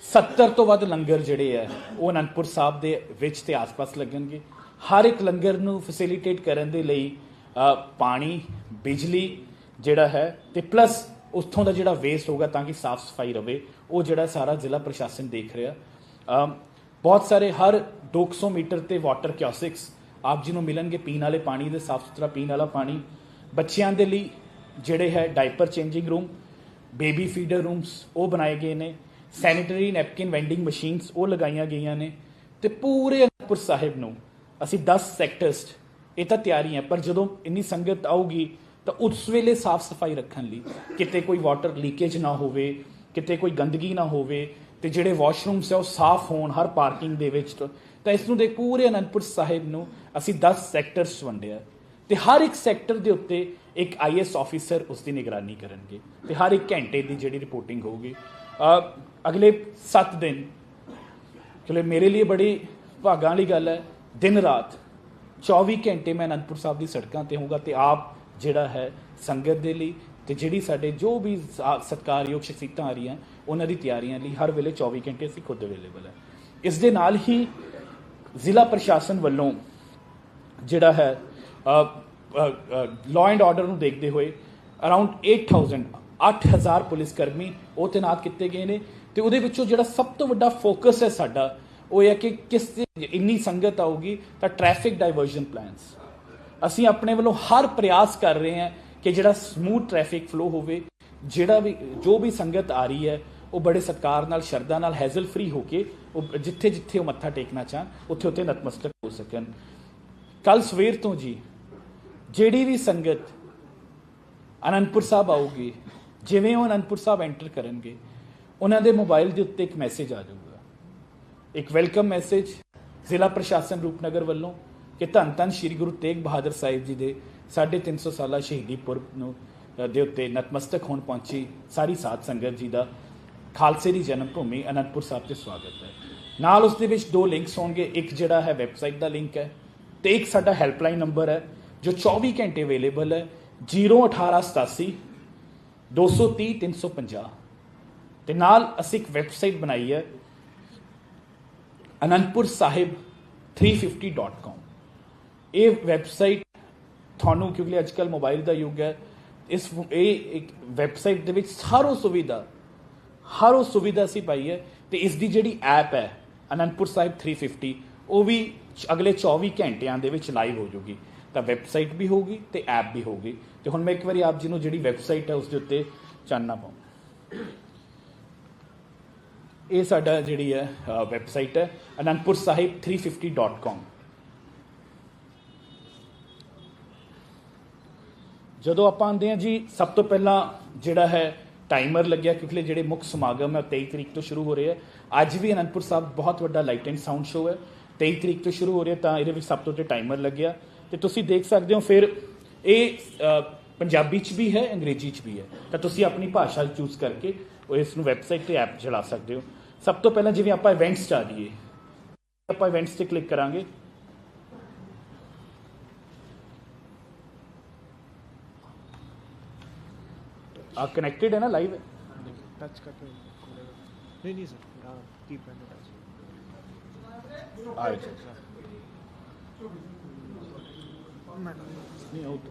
70 ਤੋਂ ਵੱਧ ਲੰਗਰ ਜਿਹੜੇ ਹੈ ਉਹ ਅਨੰਦਪੁਰ ਸਾਹਿਬ ਦੇ ਵਿੱਚ ਤੇ ਆਸ-ਪਾਸ ਲੱਗਣਗੇ। ਹਰ ਇੱਕ ਲੰਗਰ ਨੂੰ ਫੈਸਿਲਿਟੇਟ ਕਰਨ ਦੇ ਲਈ ਪਾਣੀ, ਬਿਜਲੀ ਜਿਹੜਾ ਹੈ ਤੇ ਪਲੱਸ ਉੱਥੋਂ ਦਾ ਜਿਹੜਾ ਵੇਸਟ ਹੋਗਾ ਤਾਂ ਕਿ ਸਾਫ਼ ਸਫ਼ਾਈ ਰਵੇ, ਉਹ ਜਿਹੜਾ ਸਾਰਾ ਜ਼ਿਲ੍ਹਾ ਪ੍ਰਸ਼ਾਸਨ ਦੇਖ ਰਿਹਾ। ਬਹੁਤ ਸਾਰੇ ਹਰ 200 ਮੀਟਰ ਤੇ ਵਾਟਰ ਕਿਓਸਿਕਸ ਆਪ ਜੀ ਨੂੰ ਮਿਲਣਗੇ ਪੀਣ ਵਾਲੇ ਪਾਣੀ ਦੇ, ਸਾਫ਼ ਸੁਥਰਾ ਪੀਣ ਵਾਲਾ ਪਾਣੀ। ਬੱਚਿਆਂ ਦੇ ਲਈ ਜਿਹੜੇ ਹੈ diaper changing room baby feeder rooms ਉਹ ਬਣਾਏ ਗਏ ਨੇ। ਸੈਨੀਟਰੀ ਨੈਪਕਿਨ ਵੈਂਡਿੰਗ ਮਸ਼ੀਨਸ ਉਹ ਲਗਾਈਆਂ ਗਈਆਂ ਨੇ। ਤੇ ਪੂਰੇ ਅਨੰਦਪੁਰ ਸਾਹਿਬ ਨੂੰ ਅਸੀਂ 10 ਸੈਕਟਰਸ 'ਚ ਇਹ ਤਾਂ ਤਿਆਰੀ ਹੈ, ਪਰ ਜਦੋਂ ਇੰਨੀ ਸੰਗਤ ਆਊਗੀ ਤਾਂ ਉਸ ਵੇਲੇ ਸਾਫ਼ ਸਫ਼ਾਈ ਰੱਖਣ ਲਈ ਕਿਤੇ ਕੋਈ ਵਾਟਰ ਲੀਕੇਜ ਨਾ ਹੋਵੇ, ਕਿਤੇ ਕੋਈ ਗੰਦਗੀ ਨਾ ਹੋਵੇ ਤੇ ਜਿਹੜੇ ਵਾਸ਼ਰੂਮਸ ਹੈ ਉਹ ਸਾਫ਼ ਹੋਣ ਹਰ ਪਾਰਕਿੰਗ ਦੇ ਵਿੱਚ ਤਾਂ। ਇਸ ਨੂੰ ਦੇ ਪੂਰੇ ਅਨੰਦਪੁਰ ਸਾਹਿਬ ਨੂੰ ਅਸੀਂ 10 ਸੈਕਟਰਸ ਵੰਡਿਆ। ਤੇ ਹਰ ਇੱਕ ਸੈਕਟਰ ਦੇ ਉੱਤੇ ਇੱਕ ਆਈਐਸ ਆਫੀਸਰ ਉਸ ਦੀ ਨਿਗਰਾਨੀ ਕਰਨਗੇ। ਤੇ ਹਰ ਇੱਕ ਘੰਟੇ ਦੀ ਜਿਹੜੀ ਰਿਪੋਰਟਿੰਗ ਹੋਊਗੀ। ਅਗਲੇ 7 ਦਿਨ, ਚਲੋ ਮੇਰੇ ਲਈ ਬੜੀ ਭਾਗਾਂ ਵਾਲੀ ਗੱਲ ਹੈ, ਦਿਨ ਰਾਤ 24 ਘੰਟੇ ਮੈਂ ਅਨੰਦਪੁਰ ਸਾਹਿਬ ਦੀ ਸੜਕਾਂ ਤੇ ਹੋਊਗਾ ਤੇ ਆਪ ਜਿਹੜਾ ਹੈ ਸੰਗਤ ਦੇ ਲਈ ਤੇ ਜਿਹੜੀ ਸਾਡੇ ਜੋ ਵੀ ਸਾ- ਸਤਿਕਾਰਯੋਗ ਸ਼ਖਸੀਅਤਾਂ ਆ ਰਹੀਆਂ, ਉਹਨਾਂ ਦੀ ਤਿਆਰੀਆਂ ਲਈ ਹਰ ਵੇਲੇ 24 ਘੰਟੇ ਅਸੀਂ ਖੁਦ ਅਵੇਲੇਬਲ ਹੈ। ਇਸ ਦੇ ਨਾਲ ਹੀ ਜ਼ਿਲ੍ਹਾ ਪ੍ਰਸ਼ਾਸਨ ਵੱਲੋਂ ਜਿਹੜਾ ਹੈ ਲਾਅ ਐਂਡ ਆਰਡਰ ਨੂੰ ਦੇਖਦੇ ਹੋਏ ਅਰਾਊਂਡ 8000 8000 ਪੁਲਿਸ ਕਰਮੀ ਉਹ ਤੈਨਾਤ ਕੀਤੇ ਗਏ ਨੇ ਤੇ ਉਹਦੇ ਵਿੱਚੋਂ ਜਿਹੜਾ ਸਭ ਤੋਂ ਵੱਡਾ ਫੋਕਸ ਹੈ ਸਾਡਾ, ਉਹ ਹੈ ਕਿ ਕਿਸ ਇੰਨੀ ਸੰਗਤ ਆਊਗੀ ਤਾਂ ਟ੍ਰੈਫਿਕ ਡਾਈਵਰਜਨ ਪਲਾਨਸ ਅਸੀਂ ਆਪਣੇ ਵੱਲੋਂ ਹਰ ਪ੍ਰਯਾਸ ਕਰ ਰਹੇ ਹਾਂ ਕਿ ਜਿਹੜਾ ਸਮੂਥ ਟ੍ਰੈਫਿਕ ਫਲੋ ਹੋਵੇ, ਜਿਹੜਾ ਵੀ, ਜੋ ਵੀ ਸੰਗਤ ਆ ਰਹੀ ਹੈ, ਉਹ ਬੜੇ ਸਤਕਾਰ ਨਾਲ, ਸ਼ਰਧਾ ਨਾਲ ਹੈਜ਼ਲ ਫ੍ਰੀ ਹੋ ਕੇ ਉਹ ਜਿੱਥੇ ਜਿੱਥੇ ਉਹ ਮੱਥਾ ਟੇਕਣਾ ਚਾਹਣ, ਉੱਥੇ ਉੱਥੇ ਨਤਮਸਤਕ ਹੋ ਸਕਣ। ਕੱਲ ਸਵੇਰ ਤੋਂ ਜੀ, ਜਿਹੜੀ ਵੀ ਸੰਗਤ ਅਨੰਦਪੁਰ ਸਾਹਿਬ ਆਊਗੀ, ਜਿਵੇਂ ਉਹ ਅਨੰਦਪੁਰ ਸਾਹਿਬ ਐਂਟਰ ਕਰਨਗੇ, ਉਹਨਾਂ ਦੇ ਮੋਬਾਈਲ ਦੇ ਉੱਤੇ ਇੱਕ ਮੈਸੇਜ ਆ ਜਾਊਗਾ। ਇੱਕ ਵੈਲਕਮ ਮੈਸੇਜ ਜ਼ਿਲ੍ਹਾ ਪ੍ਰਸ਼ਾਸਨ ਰੂਪਨਗਰ ਵੱਲੋਂ ਕਿ ਧੰਨ ਧੰਨ ਸ੍ਰੀ ਗੁਰੂ ਤੇਗ ਬਹਾਦਰ ਸਾਹਿਬ ਜੀ ਦੇ 350 ਸਾਲਾ ਸ਼ਹੀਦੀ ਪੁਰਬ ਨੂੰ ਦੇ ਉੱਤੇ ਨਤਮਸਤਕ ਹੋਣ ਪਹੁੰਚੀ ਸਾਰੀ ਸਾਧ ਸੰਗਤ ਜੀ ਦਾ ਖਾਲਸੇ ਦੀ ਜਨਮ ਭੂਮੀ ਅਨੰਦਪੁਰ ਸਾਹਿਬ ਤੇ ਸਵਾਗਤ ਹੈ। ਨਾਲ ਉਸ ਦੇ ਵਿੱਚ ਦੋ ਲਿੰਕਸ ਹੋਣਗੇ, ਇੱਕ ਜਿਹੜਾ ਹੈ ਵੈਬਸਾਈਟ ਦਾ ਲਿੰਕ ਹੈ ਤੇ ਇੱਕ ਸਾਡਾ ਹੈਲਪਲਾਈਨ ਨੰਬਰ ਹੈ, ਜੋ 24 ਘੰਟੇ ਅਵੇਲੇਬਲ ਹੈ 01887 230 350 ਤੇ ਨਾਲ ਅਸੀਂ ਇੱਕ ਵੈਬਸਾਈਟ ਬਣਾਈ ਹੈ, ਅਨੰਦਪੁਰ ਸਾਹਿਬ 350.com ਇਹ ਵੈਬਸਾਈਟ ਤੁਹਾਨੂੰ, ਕਿਉਂਕਿ ਅੱਜ ਕੱਲ ਮੋਬਾਈਲ ਦਾ ਯੁੱਗ ਹੈ, ਇਸ ਇਹ ਇੱਕ ਵੈਬਸਾਈਟ ਦੇ ਵਿੱਚ ਸਾਰੋ ਸੁਵਿਧਾ ਹਰ ਉਹ ਸੁਵਿਧਾ ਸੀ ਪਾਈ ਹੈ, ਤੇ ਇਸ ਦੀ ਜਿਹੜੀ ਐਪ ਹੈ, ਅਨੰਦਪੁਰ ਸਾਹਿਬ 350 ਉਹ ਵੀ ਅਗਲੇ 24 ਘੰਟਿਆਂ ਦੇ ਵਿੱਚ ਲਾਈਵ ਹੋ ਜਾਊਗੀ ਤਾਂ ਵੈਬਸਾਈਟ ਵੀ ਹੋਊਗੀ ਤੇ ਐਪ ਵੀ ਹੋਊਗੀ। ਤੇ ਹੁਣ ਮੈਂ ਇੱਕ ਵਾਰੀ ਆਪ ਜੀ ਨੂੰ ਜਿਹੜੀ ਵੈਬਸਾਈਟ ਹੈ, ਉਸ ਦੇ ਉੱਤੇ ਚਾਨਣਾ ਪਾਉਂ। ਇਹ ਸਾਡਾ ਜਿਹੜੀ ਹੈ ਵੈਬਸਾਈਟ ਹੈ anandpursahib350.com ਜਦੋਂ ਆਪਾਂ ਆਉਂਦੇ ਹਾਂ ਜੀ, ਸਭ ਤੋਂ ਪਹਿਲਾਂ ਜਿਹੜਾ ਹੈ ਟਾਈਮਰ ਲੱਗਿਆ, ਕਿਉਂਕਿ ਜਿਹੜੇ ਮੁੱਖ ਸਮਾਗਮ ਹੈ ਉਹ 23 ਤਰੀਕ ਤੋਂ ਸ਼ੁਰੂ ਹੋ ਰਹੇ ਹੈ। ਅੱਜ ਵੀ ਅਨੰਦਪੁਰ ਸਾਹਿਬ ਬਹੁਤ ਵੱਡਾ ਲਾਈਟ ਐਂਡ ਸਾਊਂਡ ਸ਼ੋਅ ਹੈ। 23 ਤਰੀਕ ਤੋਂ ਸ਼ੁਰੂ ਹੋ ਰਿਹਾ, ਤਾਂ ਇਹਦੇ ਵਿੱਚ ਸਭ ਤੋਂ ਤੇ ਟਾਈਮਰ ਲੱਗਿਆ। ਤੇ ਤੁਸੀਂ ਦੇਖ ਸਕਦੇ ਹੋ ਫਿਰ ਇਹ ਪੰਜਾਬੀ ਚ ਵੀ ਹੈ, ਅੰਗਰੇਜ਼ੀ ਚ ਵੀ ਹੈ। ਤਾਂ ਤੁਸੀਂ ਆਪਣੀ ਭਾਸ਼ਾ ਚੂਜ਼ ਕਰਕੇ ਉਹ ਇਸ ਨੂੰ ਵੈਬਸਾਈਟ ਤੇ ਐਪ ਚਲਾ ਸਕਦੇ ਹੋ। ਸਭ ਤੋਂ ਪਹਿਲਾਂ ਜਿਵੇਂ ਆਪਾਂ ਇਵੈਂਟਸ ਚ ਆ ਜਾਈਏ, ਆਪਾਂ ਇਵੈਂਟਸ ਤੇ ਕਲਿੱਕ ਕਰਾਂਗੇ। आ कनेक्टेड है ना लाइव है टच करके नहीं नहीं सर हाँ कीप एंड टच आए नहीं आउट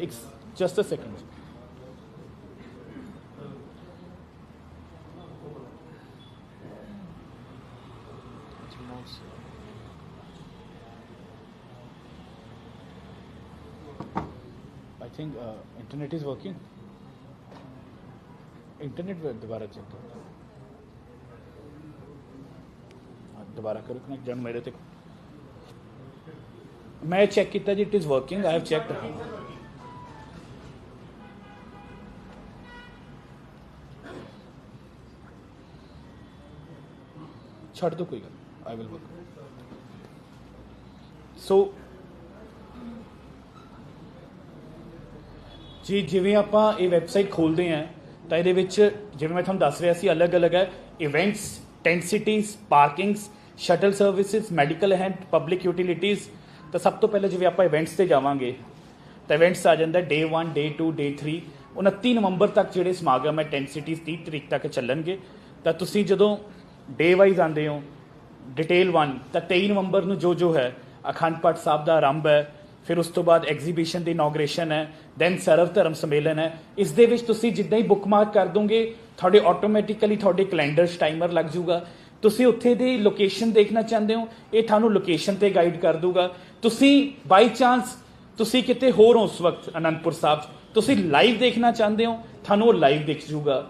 एक just a second internet is working internet दोबारा चेक करो। हाँ, दोबारा करो कनेक्ट जन मेरे तक मैं चेक किया जी it is working I have check छोड़ दो कोई गल आई विल वर्क सो ਜੀ, ਜਿਵੇਂ ਆਪਾਂ ਇਹ ਵੈਬਸਾਈਟ ਖੋਲਦੇ ਆਂ ਤਾਂ ਇਹਦੇ ਵਿੱਚ ਜਿਵੇਂ ਮੈਂ ਤੁਹਾਨੂੰ ਦੱਸ ਰਿਹਾ ਸੀ, ਅਲੱਗ-ਅਲੱਗ ਹੈ। Events tent cities parkings shuttle services medical and public utilities ਤਾਂ ਸਭ ਤੋਂ ਪਹਿਲਾਂ ਜਿਵੇਂ ਆਪਾਂ ਇਵੈਂਟਸ ਤੇ ਜਾਵਾਂਗੇ, ਤਾਂ ਇਵੈਂਟਸ ਆ ਜਾਂਦਾ ਡੇ 1 ਡੇ 2 ਡੇ 3 29 ਨਵੰਬਰ ਤੱਕ ਜਿਹੜੇ ਸਮਾਗਮ ਹੈ ਟੈਂਟ ਸਿਟੀਜ਼ 30 ਤਰੀਕ ਤੱਕ ਚੱਲਣਗੇ। ਤਾਂ ਤੁਸੀਂ ਜਦੋਂ ਡੇ ਵਾਈਜ਼ ਆਉਂਦੇ ਹੋ ਡਿਟੇਲ 1 ਤਾਂ 23 ਨਵੰਬਰ ਨੂੰ ਜੋ ਜੋ ਹੈ, ਅਖੰਡ ਪਾਠ ਸਾਹਿਬ ਦਾ ਆਰੰਭ ਹੈ। ਫਿਰ ਉਸ ਤੋਂ ਬਾਅਦ ਐਗਜ਼ੀਬਿਸ਼ਨ ਦੀ ਇਨੋਗ੍ਰੇਸ਼ਨ ਹੈ ਦੈਨ ਸਰਵ ਧਰਮ ਸੰਮੇਲਨ ਹੈ। ਇਸ ਦੇ ਵਿੱਚ ਤੁਸੀਂ ਜਿੱਦਾਂ ਹੀ ਬੁੱਕਮਾਰਕ ਕਰ ਦੋਗੇ ਤੁਹਾਡੇ ਆਟੋਮੈਟਿਕਲੀ ਤੁਹਾਡੇ ਕੈਲੰਡਰ 'ਚ ਟਾਈਮਰ ਲੱਗ ਜਾਊਗਾ। ਤੁਸੀਂ ਉੱਥੇ ਦੀ ਲੋਕੇਸ਼ਨ ਦੇਖਣਾ ਚਾਹੁੰਦੇ ਹੋ ਇਹ ਤੁਹਾਨੂੰ ਲੋਕੇਸ਼ਨ ਤੇ ਗਾਈਡ ਕਰ ਦੂਗਾ ਤੁਸੀਂ ਬਾਈ ਚਾਂਸ ਤੁਸੀਂ ਕਿਤੇ ਹੋਰ ਹੋ ਉਸ ਵਕਤ ਅਨੰਦਪੁਰ ਸਾਹਿਬ 'ਚ, ਤੁਸੀਂ ਲਾਈਵ ਦੇਖਣਾ ਚਾਹੁੰਦੇ ਹੋ ਤੁਹਾਨੂੰ ਉਹ ਲਾਈਵ ਦਿਖ ਜਾਊਗਾ।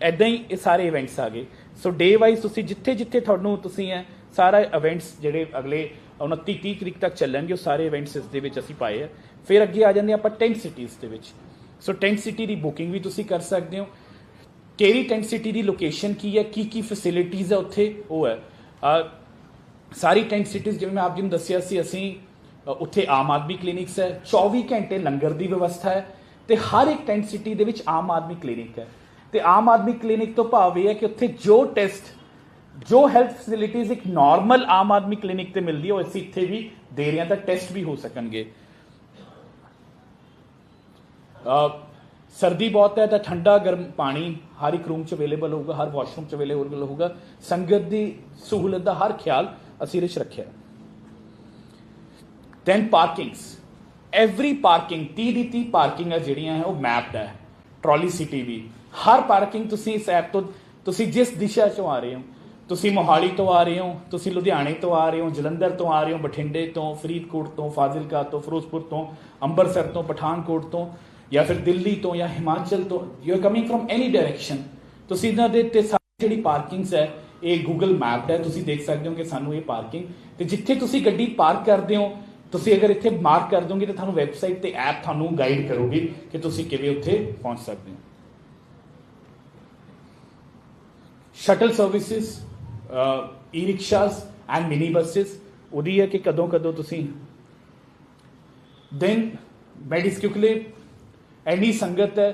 ਐਦਾਂ ਹੀ ਇਹ ਸਾਰੇ ਇਵੈਂਟਸ ਆ ਗਏ। ਸੋ ਡੇ ਵਾਈਜ਼ ਤੁਸੀਂ ਜਿੱਥੇ ਜਿੱਥੇ ਤੁਹਾਨੂੰ ਤੁਸੀਂ ਹੈ ਸਾਰਾ ਇਵੈਂਟਸ ਜਿਹੜੇ ਅਗਲੇ 29 30 ਤਰੀਕ ਤੱਕ ਚੱਲਣਗੇ, ਉਹ ਸਾਰੇ ਇਵੈਂਟਸ ਇਸ ਦੇ ਵਿੱਚ ਅਸੀਂ ਪਾਏ ਆ। ਫਿਰ ਅੱਗੇ ਆ ਜਾਂਦੇ ਆਪਾਂ ਟੈਂਟ ਸਿਟੀਜ਼ ਦੇ ਵਿੱਚ। ਸੋ ਟੈਂਟ ਸਿਟੀ ਦੀ ਬੁਕਿੰਗ ਵੀ ਤੁਸੀਂ ਕਰ ਸਕਦੇ ਹੋ। ਕਿਹੜੀ ਟੈਂਟ ਸਿਟੀ ਦੀ ਲੋਕੇਸ਼ਨ ਕੀ ਹੈ, ਕੀ ਕੀ ਫੈਸਿਲਿਟੀਜ਼ ਹੈ ਉੱਥੇ, ਉਹ ਹੈ। ਸਾਰੀ ਟੈਂਟ ਸਿਟੀਜ਼ ਜਿਵੇਂ ਮੈਂ ਆਪ ਜੀ ਨੂੰ ਦੱਸਿਆ ਸੀ, ਅਸੀਂ ਉੱਥੇ ਆਮ ਆਦਮੀ ਕਲੀਨਿਕਸ ਹੈ 24 ਘੰਟੇ ਲੰਗਰ ਦੀ ਵਿਵਸਥਾ ਹੈ ਤੇ ਹਰ ਇੱਕ ਟੈਂਟ ਸਿਟੀ ਦੇ ਵਿੱਚ ਆਮ ਆਦਮੀ ਕਲੀਨਿਕ ਹੈ। ਤੇ ਆਮ ਆਦਮੀ ਕਲੀਨਿਕ ਤੋਂ ਭਾਵ ਇਹ ਹੈ ਕਿ ਉੱਥੇ ਜੋ ਟੈਸਟ ਜੋ ਹੈਲਥ ਫੈਸਿਲਿਟੀਜ਼ ਇੱਕ ਨਾਰਮਲ ਆਮ ਆਦਮੀ ਕਲੀਨਿਕ ਤੇ ਮਿਲਦੀ ਹੈ ਉਹ ਅਸੀਂ ਇੱਥੇ ਵੀ ਦੇ ਰਹੇ ਹਾਂ ਤਾਂ ਟੈਸਟ ਵੀ ਹੋ ਸਕਣਗੇ। ਸਰਦੀ ਬਹੁਤ ਹੈ ਤਾਂ ਠੰਡਾ ਗਰਮ ਪਾਣੀ ਹਰ ਇੱਕ ਰੂਮ 'ਚ ਅਵੇਲੇਬਲ ਹੋਊਗਾ, ਹਰ ਵਾਸ਼ਰੂਮ 'ਚ ਅਵੇਲੇਬਲ ਹੋਊਗਾ। ਸੰਗਤ ਦੀ ਸਹੂਲਤ ਦਾ ਹਰ ਖਿਆਲ ਅਸੀਂ ਇਹਦੇ 'ਚ ਰੱਖਿਆ। ਦੈਨ ਪਾਰਕਿੰਗਸ ਐਵਰੀ ਪਾਰਕਿੰਗ 30 ਦੀ 30 ਪਾਰਕਿੰਗਾਂ ਜਿਹੜੀਆਂ ਹੈ, ਉਹ ਮੈਪਡ ਹੈ। ਟਰਾਲੀ ਸਿਟੀ ਵੀ। ਹਰ ਪਾਰਕਿੰਗ ਤੁਸੀਂ ਇਸ ਐਪ ਤੋਂ ਤੁਸੀਂ ਜਿਸ ਦਿਸ਼ਾ 'ਚੋਂ ਆ ਰਹੇ ਹੋ ਤੁਸੀਂ ਮੋਹਾਲੀ ਤੋਂ ਆ ਰਹੇ ਹੋ, ਤੁਸੀਂ ਲੁਧਿਆਣੇ ਤੋਂ ਆ ਰਹੇ ਹੋ, ਜਲੰਧਰ ਤੋਂ ਆ ਰਹੇ ਹੋ, ਬਠਿੰਡੇ ਤੋਂ, ਫਰੀਦਕੋਟ ਤੋਂ, ਫਾਜ਼ਿਲਕਾ ਤੋਂ, ਫਿਰੋਜ਼ਪੁਰ ਤੋਂ ਅੰਮ੍ਰਿਤਸਰ ਤੋਂ, ਪਠਾਨਕੋਟ ਤੋਂ ਜਾਂ ਫਿਰ ਦਿੱਲੀ ਤੋਂ ਜਾਂ ਹਿਮਾਚਲ ਤੋਂ you are coming from any direction ਤੁਸੀਂ ਇਹਨਾਂ ਦੇ ਤੇ ਸਾਰੀ ਜਿਹੜੀ ਪਾਰਕਿੰਗਸ ਹੈ, ਇਹ ਗੂਗਲ ਮੈਪ ਹੈ, ਤੁਸੀਂ ਦੇਖ ਸਕਦੇ ਹੋ ਕਿ ਸਾਨੂੰ ਇਹ ਪਾਰਕਿੰਗ ਤੇ ਜਿੱਥੇ ਤੁਸੀਂ ਗੱਡੀ ਪਾਰਕ ਕਰਦੇ ਹੋ, ਤੁਸੀਂ ਅਗਰ ਇੱਥੇ ਮਾਰਕ ਕਰ ਦੋਗੇ ਤਾਂ ਤੁਹਾਨੂੰ ਵੈਬਸਾਈਟ ਤੇ ਐਪ ਤੁਹਾਨੂੰ ਗਾਈਡ ਕਰੂਗੀ ਕਿ ਤੁਸੀਂ ਕਿਵੇਂ ਉੱਥੇ ਪਹੁੰਚ ਸਕਦੇ ਹੋ। Shuttle services e rickshaws and mini buses ਉਹਦੀ ਹੈ ਕਿ ਕਦੋਂ ਕਦੋਂ ਤੁਸੀਂ ਦੈਨ ਮੈਡੀਸਕਿਊਕਲੇ ਐਨੀ ਸੰਗਤ ਹੈ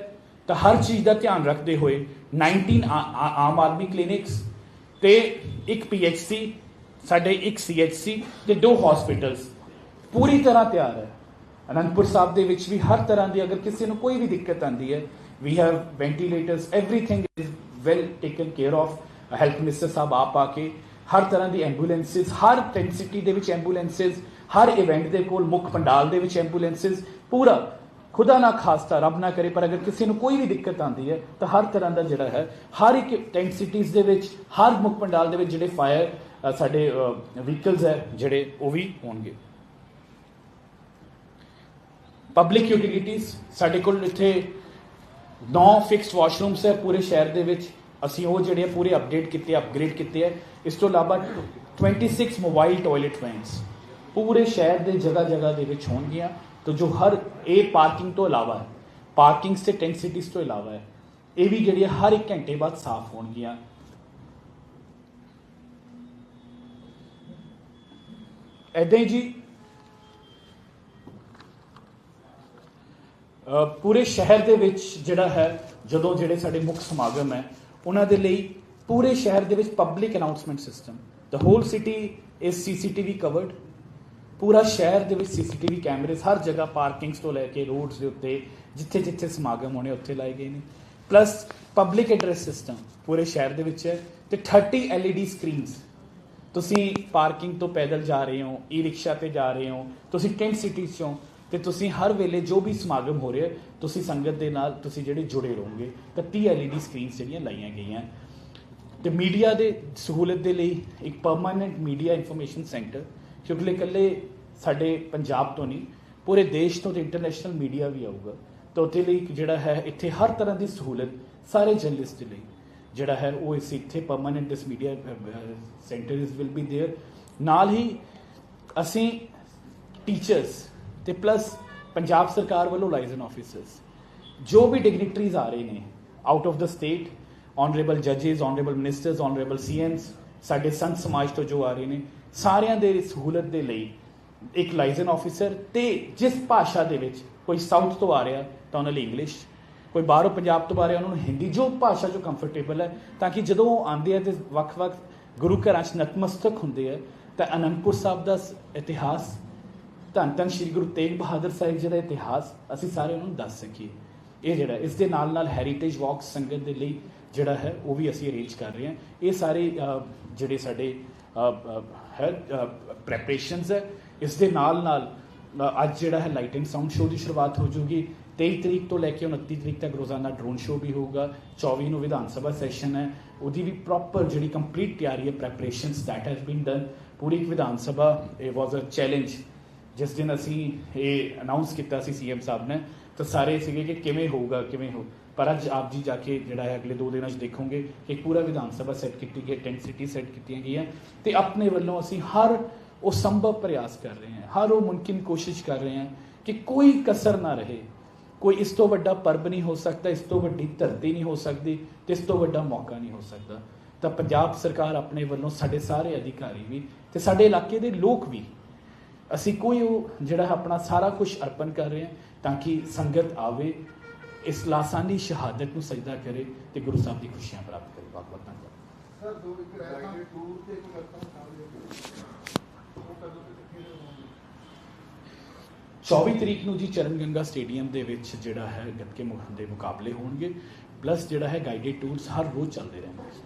ਤਾਂ ਹਰ ਚੀਜ਼ ਦਾ ਧਿਆਨ ਰੱਖਦੇ ਹੋਏ 19 ਆ- ਆ- ਆਮ ਆਦਮੀ ਕਲੀਨਿਕਸ ਤੇ ਇੱਕ ਪੀਐਚਸੀ ਸਾਡੇ ਇੱਕ ਸੀਐਚਸੀ ਤੇ ਦੋ ਹਸਪੀਟਲਸ ਪੂਰੀ ਤਰ੍ਹਾਂ ਤਿਆਰ ਹੈ ਅਨੰਦਪੁਰ ਸਾਹਿਬ ਦੇ ਵਿੱਚ ਵੀ ਹਰ ਤਰ੍ਹਾਂ ਦੀ ਅਗਰ ਕਿਸੇ ਨੂੰ ਕੋਈ ਵੀ ਦਿੱਕਤ ਆਂਦੀ ਹੈ we have ventilators everything is well taken care of health minister sahib ਆਪ ਆ ਕੇ ਹਰ ਤਰ੍ਹਾਂ ਦੀ ਐਂਬੂਲੈਂਸਿਸ ਹਰ ਟੈਂਟ ਸਿਟੀ ਦੇ ਵਿੱਚ ਐਂਬੂਲੈਂਸਿਸ ਹਰ ਇਵੈਂਟ ਦੇ ਕੋਲ ਮੁੱਖ ਪੰਡਾਲ ਦੇ ਵਿੱਚ ਐਂਬੂਲੈਂਸਿਸ ਪੂਰਾ ਖੁਦਾ ਨਾ ਖਾਸਤਾ ਰੱਬ ਨਾ ਕਰੇ, ਪਰ ਅਗਰ ਕਿਸੇ ਨੂੰ ਕੋਈ ਵੀ ਦਿੱਕਤ ਆਂਦੀ ਹੈ, ਤਾਂ ਹਰ ਤਰ੍ਹਾਂ ਦਾ ਜਿਹੜਾ ਹੈ, ਹਰ ਇੱਕ ਟੈਂਟ ਸਿਟੀਜ਼ ਦੇ ਵਿੱਚ, ਹਰ ਮੁੱਖ ਪੰਡਾਲ ਦੇ ਵਿੱਚ ਜਿਹੜੇ ਫਾਇਰ ਸਾਡੇ ਵਹੀਕਲਸ ਹੈ, ਜਿਹੜੇ ਉਹ ਵੀ ਹੋਣਗੇ। ਪਬਲਿਕ ਯੂਟਿਲਿਟੀਜ਼ ਸਾਡੇ ਕੋਲ ਇੱਥੇ 9 ਫਿਕਸਡ ਵਾਸ਼ਰੂਮਸ ਹੈ ਪੂਰੇ ਸ਼ਹਿਰ ਦੇ ਵਿੱਚ। ਅਸੀਂ ਉਹ ਜਿਹੜੇ ਆ ਪੂਰੇ ਅਪਡੇਟ ਕੀਤੇ ਅਪਗ੍ਰੇਡ ਕੀਤੇ ਹੈ ਇਸ ਤੋਂ ਇਲਾਵਾ 26 ਮੋਬਾਈਲ ਟਾਇਲਟ ਵੈਨਸ ਪੂਰੇ ਸ਼ਹਿਰ ਦੇ ਜਗ੍ਹਾ ਜਗ੍ਹਾ ਦੇ ਵਿੱਚ ਹੋਣਗੀਆਂ। ਤਾਂ ਜੋ ਹਰ, ਇਹ ਪਾਰਕਿੰਗ ਤੋਂ ਇਲਾਵਾ ਹੈ। ਪਾਰਕਿੰਗਸ ਤੇ ਟੈਂਟ ਸਿਟੀਜ਼ ਤੋਂ ਇਲਾਵਾ ਹੈ। ਇਹ ਵੀ ਜਿਹੜੀਆਂ ਹਰ ਇੱਕ ਘੰਟੇ ਬਾਅਦ ਸਾਫ਼ ਹੋਣਗੀਆਂ। ਐਦਾਂ ਹੀ ਜੀ ਪੂਰੇ ਸ਼ਹਿਰ ਦੇ ਵਿੱਚ ਜਿਹੜਾ ਹੈ, ਜਦੋਂ ਜਿਹੜੇ ਸਾਡੇ ਮੁੱਖ ਸਮਾਗਮ ਹੈ ਉਹਨਾਂ ਦੇ ਲਈ ਪੂਰੇ ਸ਼ਹਿਰ ਦੇ ਵਿੱਚ public announcement system the whole city is CCTV covered ਪੂਰਾ ਸ਼ਹਿਰ ਦੇ ਵਿੱਚ ਸੀਸੀਟੀਵੀ ਕੈਮਰੇਸ ਹਰ ਜਗ੍ਹਾ ਪਾਰਕਿੰਗਸ ਤੋਂ ਲੈ ਕੇ ਰੋਡਸ ਦੇ ਉੱਤੇ, ਜਿੱਥੇ ਜਿੱਥੇ ਸਮਾਗਮ ਹੋਣੇ ਉੱਥੇ ਲਾਏ ਗਏ ਨੇ। ਪਲੱਸ ਪਬਲਿਕ ਐਡਰੈਸ ਸਿਸਟਮ ਪੂਰੇ ਸ਼ਹਿਰ ਦੇ ਵਿੱਚ ਹੈ ਤੇ 30 LED ਸਕਰੀਨਸ ਤੁਸੀਂ ਪਾਰਕਿੰਗ ਤੋਂ ਪੈਦਲ ਜਾ ਰਹੇ ਹੋ ਈ ਰਿਕਸ਼ਾ ਤੇ ਜਾ ਰਹੇ ਹੋ, ਤੁਸੀਂ ਟੈਂਟ ਸਿਟੀਜ਼ ਚੋਂ ਤੇ ਤੁਸੀਂ ਹਰ ਵੇਲੇ ਜੋ ਵੀ ਸਮਾਗਮ ਹੋ ਰਿਹਾ ਹੈ, ਤੁਸੀਂ ਸੰਗਤ ਦੇ ਨਾਲ ਤੁਸੀਂ ਜਿਹੜੇ ਜੁੜੇ ਰਹੋਗੇ 31 LED ਸਕਰੀਨਸ ਜਿਹੜੀਆਂ ਲਾਈਆਂ ਗਈਆਂ ਤੇ ਮੀਡੀਆ ਦੇ ਸਹੂਲਤ ਦੇ ਲਈ ਇੱਕ ਪਰਮਾਨੈਂਟ ਮੀਡੀਆ ਇਨਫੋਰਮੇਸ਼ਨ ਸੈਂਟਰ ਕਿਉਂਕਿ ਇਕੱਲੇ ਸਾਡੇ ਪੰਜਾਬ ਤੋਂ ਨਹੀਂ ਪੂਰੇ ਦੇਸ਼ ਤੋਂ ਤੇ ਇੰਟਰਨੈਸ਼ਨਲ ਮੀਡੀਆ ਵੀ ਆਊਗਾ ਤਾਂ ਉੱਥੇ ਲਈ ਇੱਕ ਜਿਹੜਾ ਹੈ ਇੱਥੇ ਹਰ ਤਰ੍ਹਾਂ ਦੀ ਸਹੂਲਤ ਸਾਰੇ ਜਰਨਲਿਸਟ ਦੇ ਲਈ ਜਿਹੜਾ ਹੈ ਉਹ ਇਸ ਇੱਥੇ permanent this media centre is will be there ਨਾਲ ਹੀ ਅਸੀਂ ਟੀਚਰਸ ਤੇ ਪਲੱਸ ਪੰਜਾਬ ਸਰਕਾਰ ਵੱਲੋਂ ਲਾਈਜ਼ਨ ਆਫੀਸਰਸ ਜੋ ਵੀ ਡਿਗਨਿਟਰੀਜ਼ ਆ ਰਹੇ ਨੇ out of the state honourable ਜੱਜਸ honourable ministers honourable CMs ਸਾਡੇ ਸੰਤ ਸਮਾਜ ਤੋਂ ਜੋ ਆ ਰਹੇ ਨੇ, ਸਾਰਿਆਂ ਦੇ ਸਹੂਲਤ ਦੇ ਲਈ ਇੱਕ ਲਾਇਸਨ ਆਫੀਸਰ ਤੇ ਜਿਸ ਭਾਸ਼ਾ ਦੇ ਵਿੱਚ ਕੋਈ ਸਾਊਥ ਤੋਂ ਆ ਰਿਹਾ, ਤਾਂ ਉਹਨਾਂ ਲਈ ਇੰਗਲਿਸ਼ ਕੋਈ ਬਾਹਰੋਂ ਪੰਜਾਬ ਤੋਂ ਆ ਰਿਹਾ, ਉਹਨਾਂ ਨੂੰ ਹਿੰਦੀ ਜੋ ਭਾਸ਼ਾ ਜੋ ਕੰਫਰਟੇਬਲ ਹੈ, ਤਾਂ ਕਿ ਜਦੋਂ ਉਹ ਆਉਂਦੇ ਆ ਤੇ ਵੱਖ-ਵੱਖ ਗੁਰੂ ਘਰਾਂ 'ਚ ਨਤਮਸਤਕ ਹੁੰਦੇ ਆ, ਤਾਂ ਅਨੰਦਪੁਰ ਸਾਹਿਬ ਦਾ ਇਤਿਹਾਸ ਧੰਨ ਧੰਨ ਸ਼੍ਰੀ ਗੁਰੂ ਤੇਗ ਬਹਾਦਰ ਸਾਹਿਬ ਜੀ ਦਾ ਇਤਿਹਾਸ ਅਸੀਂ ਸਾਰੇ ਉਹਨਾਂ ਨੂੰ ਦੱਸ ਸਕੀਏ। ਇਹ ਜਿਹੜਾ, ਇਸ ਦੇ ਨਾਲ ਨਾਲ ਹੈਰੀਟੇਜ ਵਾਕ ਸੰਗਤ ਦੇ ਲਈ ਜਿਹੜਾ ਹੈ, ਉਹ ਵੀ ਅਸੀਂ ਅਰੇਂਜ ਕਰ ਰਹੇ ਹਾਂ। ਇਹ ਸਾਰੇ ਜਿਹੜੇ ਸਾਡੇ ਹੈ ਪ੍ਰੈਪਰੇਸ਼ਨਸ ਹੈ, ਇਸ ਦੇ ਨਾਲ ਨਾਲ ਅੱਜ ਜਿਹੜਾ ਹੈ ਲਾਈਟ ਐਂਡ ਸਾਊਂਡ ਸ਼ੋਅ ਦੀ ਸ਼ੁਰੂਆਤ ਹੋ ਜੂਗੀ। 23 ਤਰੀਕ ਤੋਂ ਲੈ ਕੇ 29 ਤਰੀਕ ਤੱਕ ਰੋਜ਼ਾਨਾ ਡਰੋਨ ਸ਼ੋਅ ਵੀ ਹੋਊਗਾ 24 ਨੂੰ ਵਿਧਾਨ ਸਭਾ ਸੈਸ਼ਨ ਹੈ। ਉਹਦੀ ਵੀ ਪ੍ਰੋਪਰ ਜਿਹੜੀ ਕੰਪਲੀਟ ਤਿਆਰੀ ਹੈ preparations that has been done ਪੂਰੀ ਵਿਧਾਨ ਸਭਾ ਇਹ ਵਾਸ ਅ ਚੈਲੰਜ ਜਿਸ ਦਿਨ ਅਸੀਂ ਇਹ ਅਨਾਉਂਸ ਕੀਤਾ ਸੀ ਸੀਐਮ ਸਾਹਿਬ ਨੇ, ਤਾਂ ਸਾਰੇ ਸੀਗੇ ਕਿ ਕਿਵੇਂ ਹੋਊਗਾ, ਕਿਵੇਂ ਹੋ ਪਰ ਅੱਜ ਆਪ ਜੀ ਜਾ ਕੇ ਜਿਹੜਾ ਹੈ ਅਗਲੇ 2 ਦਿਨਾਂ 'ਚ ਦੇਖੋਗੇ ਕਿ ਪੂਰਾ ਵਿਧਾਨ ਸਭਾ ਸੈੱਟ ਕੀਤੀ ਗਈ ਹੈ ਸਿਟੀ ਸੈੱਟ ਕੀਤੀਆਂ ਗਈਆਂ। ਤੇ ਆਪਣੇ ਵੱਲੋਂ ਅਸੀਂ ਹਰ ਉਹ ਸੰਭਵ ਪ੍ਰਯਾਸ ਕਰ ਰਹੇ ਹਾਂ, ਹਰ ਉਹ ਮੁਮਕਿਨ ਕੋਸ਼ਿਸ਼ ਕਰ ਰਹੇ ਹਾਂ ਕਿ ਕੋਈ ਕਸਰ ਨਾ ਰਹੇ। ਕੋਈ ਇਸ ਤੋਂ ਵੱਡਾ ਪਰਬ ਨਹੀਂ ਹੋ ਸਕਦਾ, ਇਸ ਤੋਂ ਵੱਡੀ ਧਰਤੀ ਨਹੀਂ ਹੋ ਸਕਦੀ ਤੇ ਇਸ ਤੋਂ ਵੱਡਾ ਮੌਕਾ ਨਹੀਂ ਹੋ ਸਕਦਾ। ਤਾਂ ਪੰਜਾਬ ਸਰਕਾਰ ਆਪਣੇ ਵੱਲੋਂ ਸਾਡੇ ਸਾਰੇ ਅਧਿਕਾਰੀ ਵੀ ਤੇ ਸਾਡੇ ਇਲਾਕੇ ਦੇ ਲੋਕ ਵੀ ਅਸੀਂ ਕੋਈ ਉਹ ਜਿਹੜਾ ਆਪਣਾ ਸਾਰਾ ਕੁਝ ਅਰਪਣ ਕਰ ਰਹੇ ਹਾਂ ਤਾਂ ਕਿ ਸੰਗਤ ਆਵੇ ਇਸ ਲਾਸਾਨੀ ਸ਼ਹਾਦਤ ਨੂੰ ਸਜਦਾ ਕਰੇ ਤੇ ਗੁਰੂ ਸਾਹਿਬ ਦੀ ਖੁਸ਼ੀਆਂ ਪ੍ਰਾਪਤ ਕਰੇ। ਬਹੁਤ ਬਹੁਤ ਧੰਨਵਾਦ। ਸਰ ਦੋ ਇੱਕ ਰਹਿਤਾ ਟੂਰ ਤੇ ਕੋਈ ਰਕਮ ਸ਼ਾਮਿਲ ਉਹ ਕਦੋਂ ਤੱਕ ਕਿਹੜੇ ਹੋਣਗੇ 24 ਤਰੀਕ ਨੂੰ ਜੀ ਚਰਨ ਗੰਗਾ ਸਟੇਡੀਅਮ ਦੇ ਵਿੱਚ ਜਿਹੜਾ ਹੈ ਗੱਤਕੇ ਦੇ ਮੁਕਾਬਲੇ ਹੋਣਗੇ ਪਲੱਸ ਜਿਹੜਾ ਹੈ ਗਾਈਡਡ ਟੂਰਸ ਹਰ ਰੋਜ਼ ਚੱਲਦੇ ਰਹਿਣਗੇ।